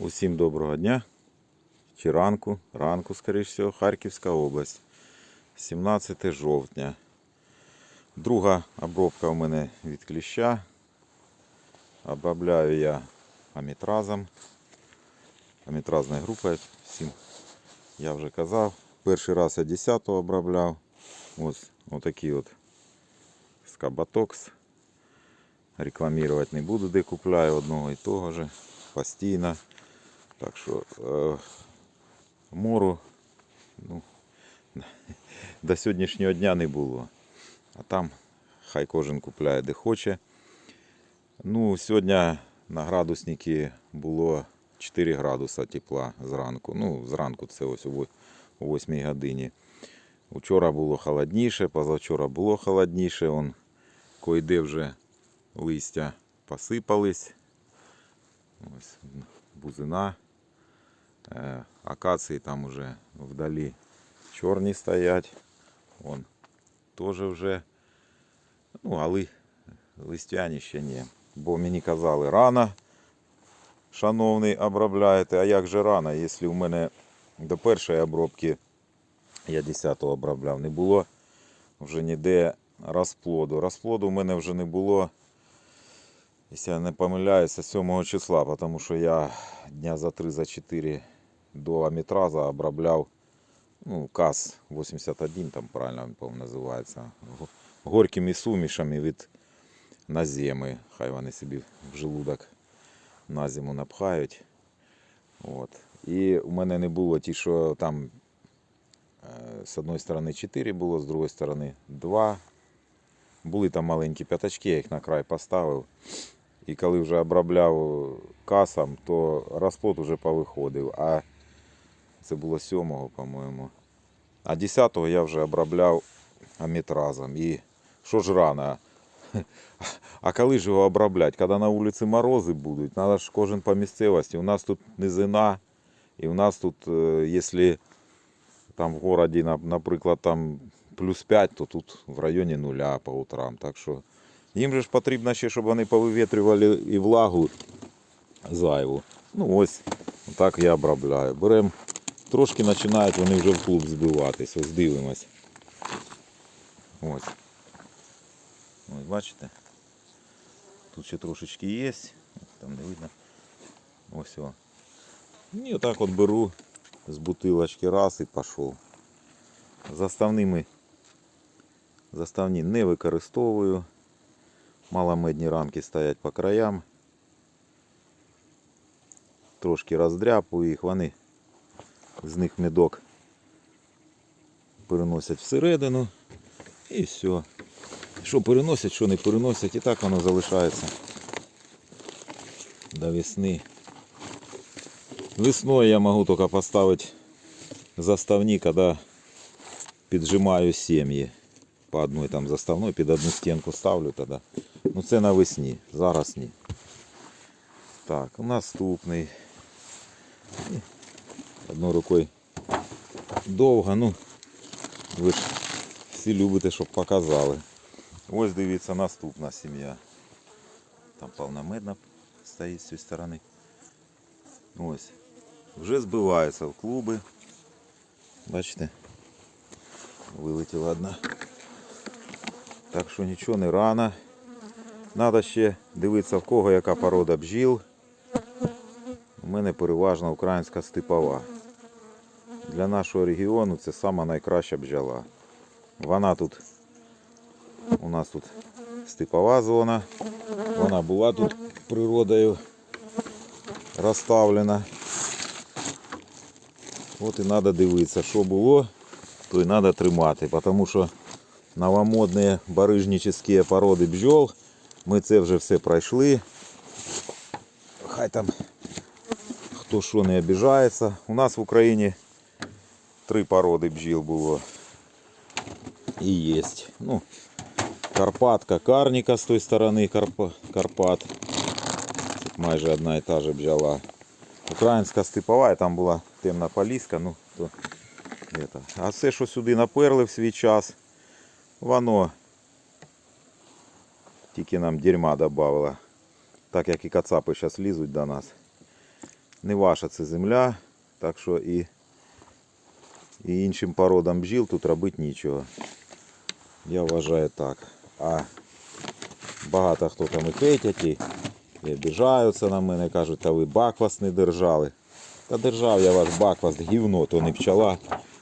Усім доброго дня. Чи ранку, ранку, скоріш всього, Харківська область. 17 жовтня. Друга обробка у мене від кліща. Обробляю я амітразом. Амітразною групою. Всім я вже казав. Перший раз я 10-го обробляв. Ось отакий от скаботокс. Рекламувати не буду, де купляю одного і того же. Постійно. Так що е, мору ну, до сьогоднішнього дня не було. А там хай кожен купляє де хоче. Ну, сьогодні на градусники було 4 градуса тепла зранку. Ну, зранку це ось о 8 годині. Вчора було холодніше, позавчора було холодніше. Он койде вже листя посипались. Ось бузина. Е, акації там уже вдалі чорні стоять. Вон теж вже. Ну, а ли, листяні ще ні. Бо мені казали, рано, шановний, обробляєте. А як же рано, якщо в мене до першої обробки я 10-го обробляв, не було вже ніде розплоду. Розплоду в мене вже не було, якщо я не помиляюся, 7 числа, тому що я дня за 3 за 4 до амітраза обробляв ну, КАЗ-81, там правильно він, називається. Горькими сумішами від наземи. Хай вони собі в желудок на зиму напхають. От. І у мене не було ті, що там е, з одної сторони 4 було, з другої сторони 2. Були там маленькі п'ятачки, я їх на край поставив. І коли вже обробляв касом, то розплод вже повиходив. А це було 7-го, по-моєму. А 10-го я вже обробляв амітразом. І що ж рано? А коли ж його обробляти? Коли на вулиці морози будуть, треба ж кожен по місцевості. У нас тут низина, і у нас тут, е, якщо там в городі, наприклад, там плюс 5, то тут в районі нуля по утрам. Так що їм же ж потрібно ще, щоб вони повивітрювали і влагу зайву. Ну ось, так я обробляю. Беремо, трошки починають вони вже в клуб збиватись. Ось дивимось. Ось. Ось бачите? Тут ще трошечки є. Там не видно. Ось о. І отак от беру з бутилочки раз і пішов. Заставними заставні не використовую. Маломедні рамки стоять по краям. Трошки роздряпую їх, вони з них медок переносять всередину і все. Що переносять, що не переносять, і так воно залишається до весни. Весною я можу тільки поставити заставні, коли піджимаю сім'ї. По одной там заставной, під одну стінку ставлю тоді. Ну це навесні, зараз ні. Так, наступний. Одною рукою довго, ну ви ж всі любите, щоб показали. Ось дивіться наступна сім'я. Там повномедна стоїть з цієї сторони. Ось. Вже збиваються в клуби. Бачите? Вилетіла одна. Так що нічого не рано. Треба ще дивитися в кого яка порода бджіл. У мене переважно українська степова. Для нашого регіону це сама найкраща бджола. Вона тут у нас тут степова зона. Вона була тут природою розставлена. От і треба дивитися, що було, то і треба тримати. Тому що новомодні барижническі породи бджол, ми це вже все пройшли. Хай там хто що не обіжається. У нас в Україні три породи бджіл було. І є. Ну, Карпатка, Карніка з тої сторони Карпа, Карпат. Тут майже одна і та же бджола. Українська степова, там була темна поліска, ну то. А все, що сюди наперли в свій час, воно тільки нам дерьма додавало. Так як і кацапи зараз лізуть до нас. не ваша це земля, так що і, і іншим породам бджіл тут робити нічого. Я вважаю так. А багато хто там і хейтять, і, обіжаються на мене, кажуть, та ви баквас не держали. Та держав я ваш баквас, гівно, то не пчела.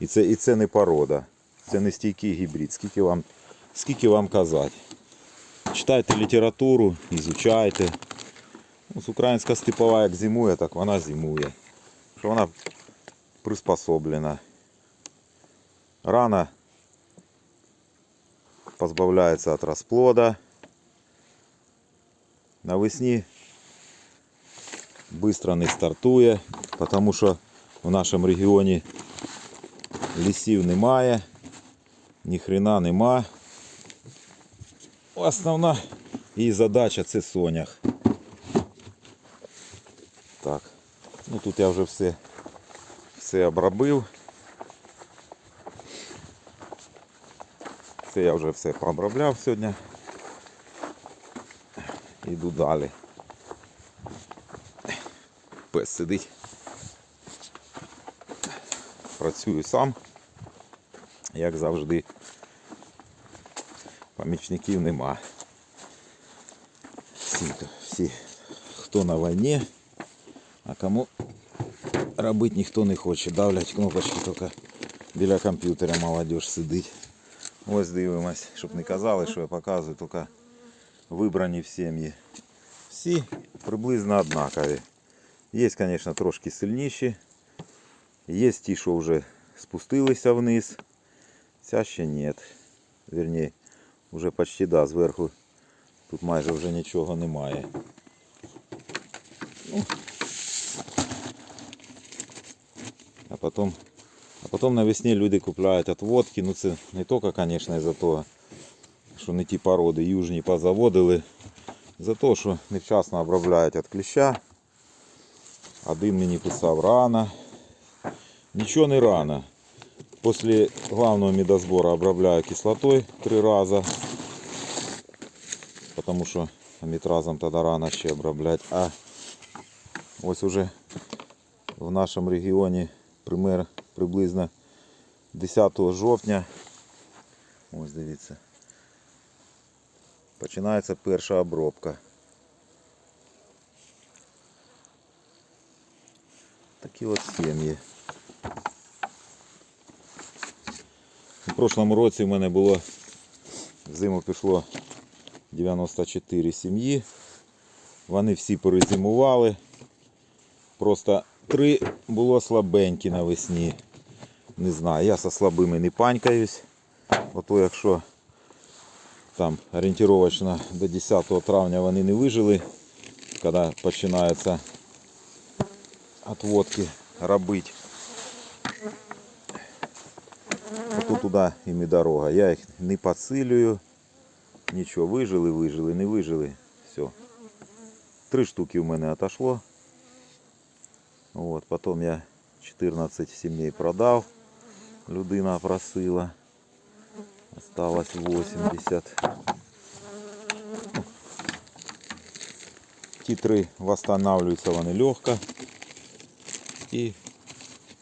І це, і це не порода. Це не стійкий гібрид. Скільки вам, скільки вам казати. Читайте літературу, ізучайте. Ось українська степова як зимує, так вона зимує. Що вона приспособлена. Рана позбавляється від розплода. Навесні швидко не стартує, тому що в нашому регіоні лісів немає, ні хрена нема. Основна її задача це сонях. Так, ну тут я вже все, все обробив. Це я вже все пообробляв сьогодні. Іду далі. Пес сидить. Працюю сам, як завжди. Помічників нема. Всі, то- всі хто на війні, а кому робити ніхто не хоче. Давлять кнопочки тільки біля комп'ютера молодь сидить. Ось дивимось, щоб не казали, що я показую, тільки вибрані в сім'ї. Всі приблизно однакові. Є, звісно, трошки сильніші. Є ті, що вже спустилися вниз. Ця ще ні. Вірні, вже почти да, зверху тут майже вже нічого немає. Ну, а потім, а потім навесні люди купляють отводки. Ну це не тільки, звісно, із-за того, що не ті породи южні позаводили. За те, що невчасно обробляють від кліща. Один мені писав рано. Нічого не рано. После главного медосбора обробляю кислотой три раза. Потому что амітразом тогда рано ще оброблять. А ось уже в нашому регіоні пример приблизно 10 жовтня. Ось дивіться. Починається перша обробка. Такі от сім'ї. Прошлому році в мене було в зиму пішло 94 сім'ї. Вони всі перезимували. Просто три було слабенькі навесні. Не знаю, я со слабими не панькаюсь. Ото якщо там орієнтировочно до 10 травня вони не вижили, коли починаються отводки робити. Ото туди їм і дорога. Я їх не підсилюю. Нічого, вижили, вижили, не вижили. Все. Три штуки в мене отошло. От, потім я 14 сімей продав. Людина просила. Осталось 80. Ті три восстанавливаються вони легко. І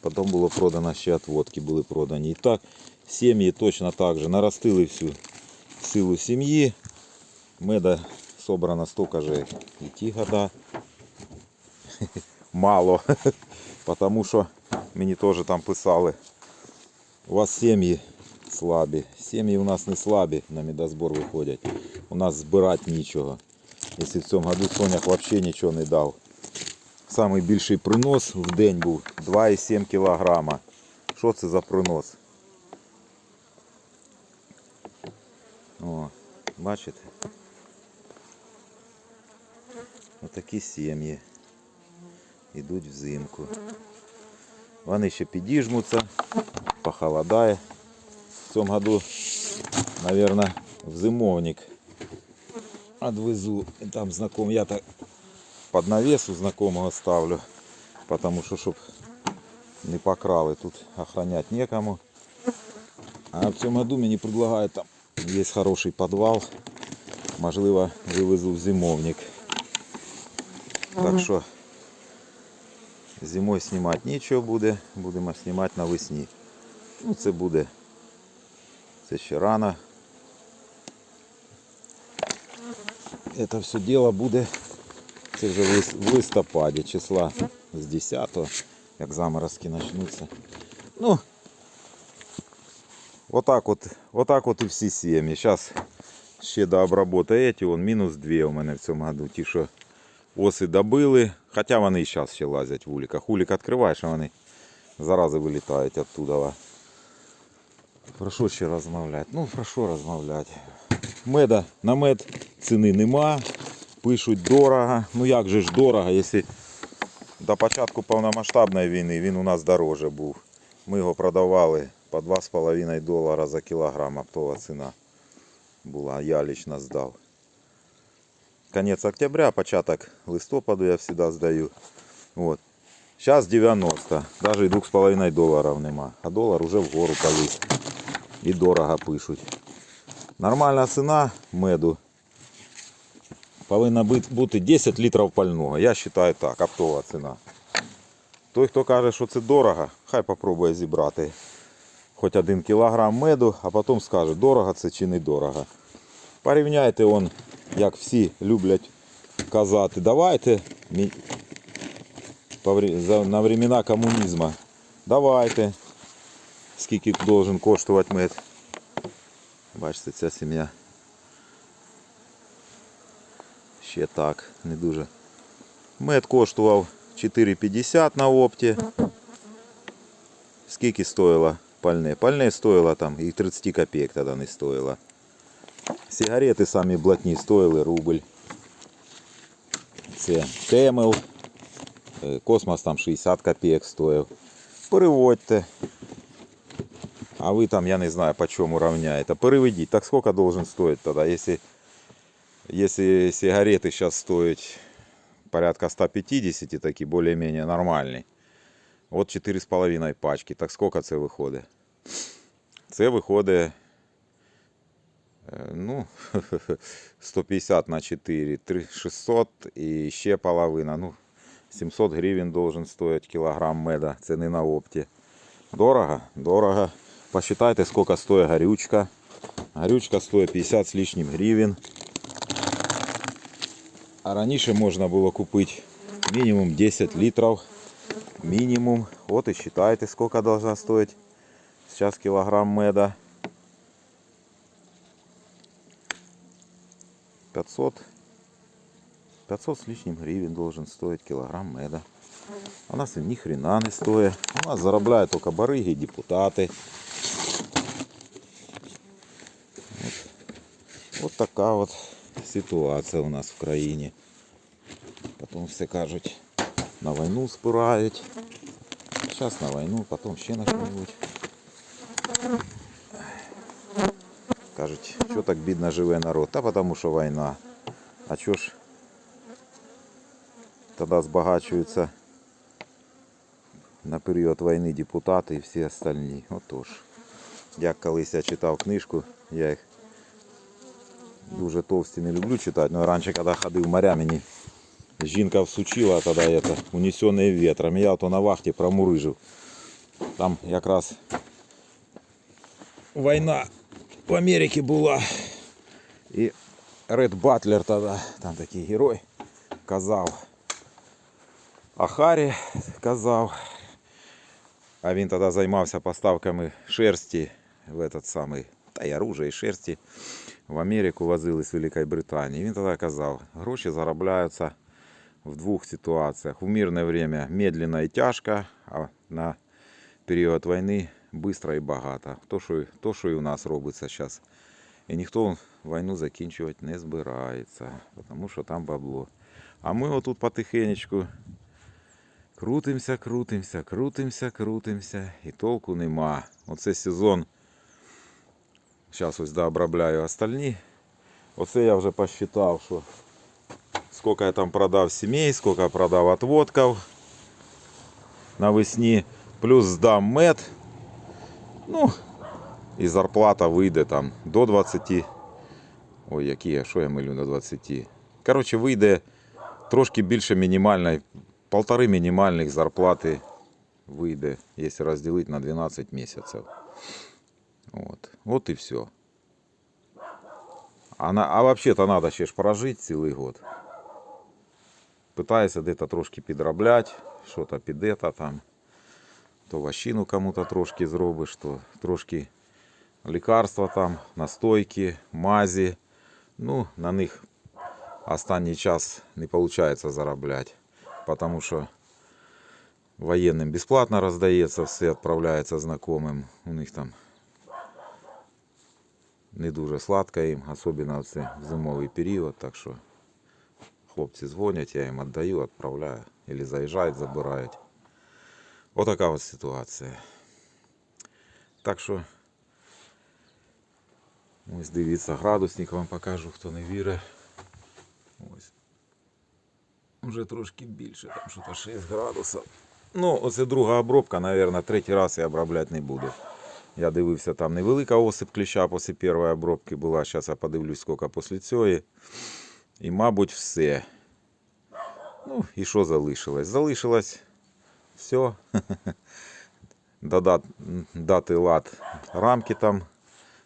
потім було продано ще отводки були продані. І так, сім'ї точно так же наростили всю силу сім'ї. Меда собрано столько же і ті года. Мало. Потому що мені теж там писали. У вас сім'ї слабі. Сім'ї у нас не слабі на медозбор виходять. У нас збирати нічого. Якщо в цьому году Сонях взагалі нічого не дав. Самий більший принос в день був 2,7 кг. Що це за принос? бачите? Отакі сім'ї йдуть взимку. Вони ще підіжмуться, похолодає. В цьому году, мабуть, в зимовник отвезу. І Там знаком, я так під навес у знакомого ставлю, потому що щоб не покрали, тут охранять некому. А в цьому году мені предлагають там є хороший підвал, можливо, вивезу в зимовник. Так що Зимою знімати нічого буде, будемо знімати навесні. Ну, це буде. Це ще рано. Це все діло буде. Це вже в лис- в листопаді, числа з 10-го, як заморозки почнуться. Ну, отак от, отак от і всі сім'ї. Зараз ще до оброботи эти, вон мінус 2 у мене в цьому году. Ті, що оси добили, хоча вони і зараз ще лазять в уліках. Улік відкриваєш, а вони зарази вилітають оттуда. Про що ще розмовляти? Ну, про що розмовляти? Меда, на мед ціни нема. Пишуть дорого. Ну як же ж дорого, якщо до початку повномасштабної війни він у нас дороже був. Ми його продавали по 2,5 долара за кілограм оптова ціна була. Я лично здав. Конець октября, початок листопаду я завжди здаю. От. Зараз 90, навіть 2,5 доларів нема. А долар уже вгору поліз. І дорого пишуть. Нормальна ціна меду повинна бути- бути 10 літрів пального. Я вважаю так, оптова ціна. Той, хто каже, що це дорого, хай попробує зібрати хоч один кілограм меду, а потім скаже, дорого це чи не дорого. Порівняйте он, як всі люблять казати, давайте на времена комунізму. Давайте. Скільки должен коштувати мед. Бачите, ця сім'я. Ще так, не дуже. Мед коштував 4,50 на опті. Скільки стоїло пальне? Пальне стоїло там і 30 копійок тоді не стоїло. Сигарети самі блатні стоїли рубль. Це Темел. Е, Космос там 60 копійок стоїв. Переводьте. А ви там, я не знаю, по чому равняєте. Переведіть. Так сколько должен стоить тогда, если, если сигареты сейчас стоят порядка 150, такі более-менее нормальні. От 4,5 пачки. Так сколько це виходить? Це виходить, е, ну, 150 на 4, 3 600 і ще половина. Ну, 700 гривень должен стоить кілограм меда. Це не на опті. Дорого? Дорого. Посчитайте, сколько стоит горючка. Горючка стоит 50 с лишним гривен. А раніше можна було купити мінімум 10 літрів. Мінімум. От і считайте, сколько должна стоить. Сейчас килограмм меда. 500. 500 с лишним гривен должен стоить килограмм меда. У нас він ні хрена не стоїть. У нас заробляють тільки бариги, депутати. От, от така от ситуація у нас в країні. Потім все кажуть, на війну спирають. Зараз на війну, потім ще на що-небудь. Кажуть, що так бідно живе народ? Та тому що війна. А чого ж тоді збагачуються на період війни депутати і всі остальні. Отож. Як колись я читав книжку, я їх дуже товсті не люблю читати, але раніше, коли ходив моря, мені жінка всучила тоді это, унесене ветром. Я то на вахті промурижив. Там якраз війна в Америці була. І Ред Батлер тоді, там такий герой, казав. Ахарі казав. А він тоді займався поставками шерсті в этот самий, та й оружия, і шерсті в Америку возили з Великої Британії. Він тоді казав, гроші заробляються В двох ситуаціях. В мирне время медленно і тяжко, а на період війни швидко і багато. То, що, то, що і у нас робиться зараз. І ніхто війну закінчувати не збирається, тому що там бабло. А ми отут потихенечку Крутимся, крутимся, крутимся, крутимся, і толку нема. Оце сезон. Зараз ось дообробляю остальні. Оце я вже посчитав, що скільки я там продав сімей, скільки продав отводків навесні, плюс здам мед. Ну, і зарплата вийде там до 20. Ой, які я, що я милю на 20. Коротше, вийде трошки більше мінімальної полтори мінімальних зарплати вийде, якщо розділити на 12 місяців. От, от і все. А, на, а взагалі-то треба ще ж прожити цілий год. Питаюся десь трошки підробляти, що то піде та там. То ващину кому-то трошки зробиш, то трошки лікарства там, настойки, мазі. Ну, на них останній час не виходить заробляти, тому що воєнним безплатно роздається, все відправляється знайомим. У них там не дуже сладко їм, особливо в це в зимовий період, так що хлопці дзвонять, я їм віддаю, відправляю, або заїжджають, забирають. Отака от ситуація. Так що ось дивіться, градусник вам покажу, хто не вірить. Ось. Вже трошки більше, там що то 6 градусів. Ну, оце друга обробка, мабуть, третій раз я обробляти не буду. Я дивився, там невелика осип кліща після першої обробки була. Зараз я подивлюсь, скільки після цієї. І, мабуть, все. Ну, і що залишилось? Залишилось все. Додати, дати лад рамки там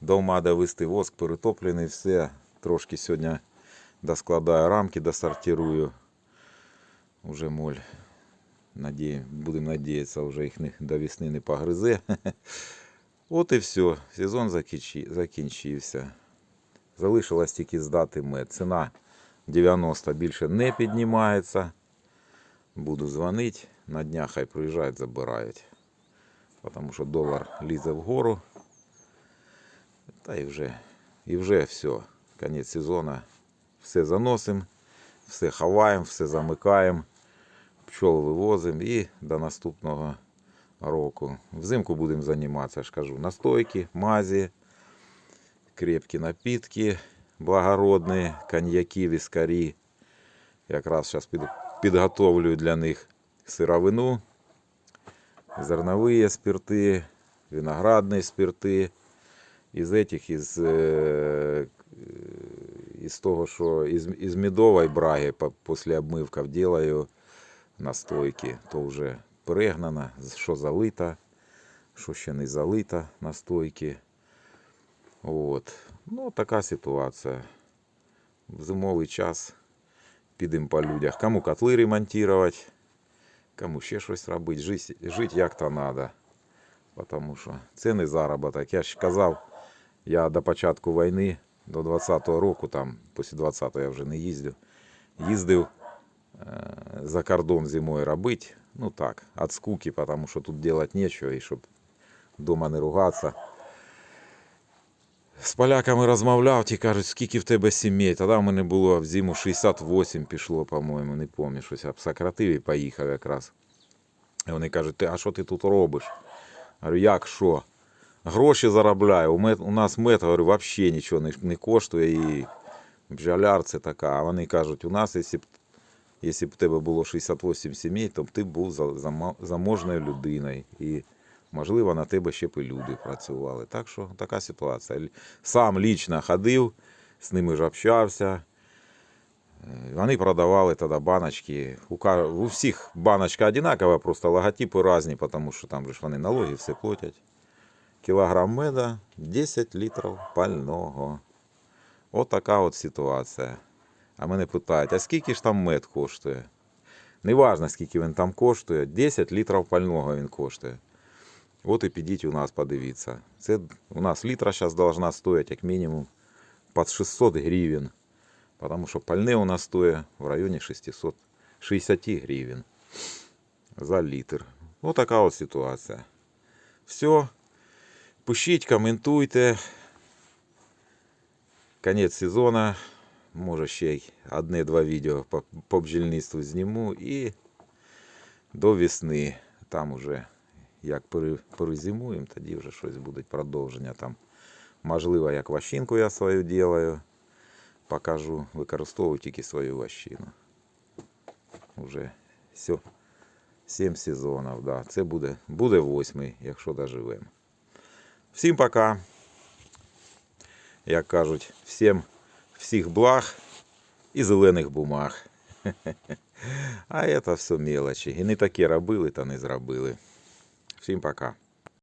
до ума довести воск перетоплений, все. Трошки сьогодні доскладаю рамки, досортирую. Уже моль. Надію, будемо надіятися, вже їх не, до весни не погризе. От і все. Сезон закінчився. Залишилось тільки здати мед. Ціна 90 більше не піднімається. Буду дзвонити. На днях хай приїжджають, забирають. Тому що долар лізе вгору. Та і вже, і вже все. Кінець сезону. Все заносимо, все ховаємо, все замикаємо, пчол вивозимо і до наступного року. Взимку будемо займатися, я ж кажу, настойки, мазі, крепкі напітки, благородні, коньяки, віскарі. Якраз зараз під, підготовлюю для них сировину, зернові спирти, виноградні спирти. Із этих, із, е, із того, що із, із медової браги після обмивків делаю настойки, то вже перегнана, що залита, що ще не залита настойки. От. Ну, така ситуація. В зимовий час підемо по людях. Кому котли ремонтувати, кому ще щось робити. Жити, жити як то треба. Тому що це не заробіток. Я ж казав, я до початку війни, до 20-го року, там, після 20-го я вже не їздив, їздив е, за кордон зимою робити. Ну так, від скуки, тому що тут робити нічого, і щоб вдома не ругатися. З поляками розмовляв, ті кажуть, скільки в тебе сімей. Тоді в мене було в зиму 68 пішло, по-моєму, не пам'ятаю, щось я сократив і поїхав якраз. І вони кажуть, ти, а що ти тут робиш? Говорю, як що? Гроші заробляю. У, мет, у нас мет, говорю, взагалі нічого не, не коштує. І бджоляр це така. А вони кажуть, у нас, якщо б, якщо б в тебе було 68 сімей, то б ти був заможною людиною. Можливо, на тебе ще б і люди працювали. Так що така ситуація. Сам лічно ходив, з ними ж общався. Е, Вони продавали тоді баночки. У, всіх баночка одинакова, просто логотипи різні, тому що там же ж вони налоги все платять. Кілограм меда 10 літрів пального. От така от ситуація. А мене питають, а скільки ж там мед коштує? Неважно, скільки він там коштує, 10 літрів пального він коштує. От і підіть у нас подивіться. Це у нас літра зараз должна стоїть як мінімум під 600 гривень. Потому що пальне у нас стоїть в районі 660 гривень за літр. Ось така от ситуація. Все. Пишіть, коментуйте. Кінець сезону. Може ще й одне-два відео по, по бджільництву зніму і до весни. Там уже Як пере- перезимуємо, тоді вже щось буде продовження там. Можливо, як ващинку я свою делаю. Покажу, використовую тільки свою ващину. Уже все. Сім сезонів, да. Це буде, буде восьмий, якщо доживемо. Всім пока. Як кажуть, всім всіх благ і зелених бумаг. А це все мелочі. І не таке робили, та не зробили. Всім пока.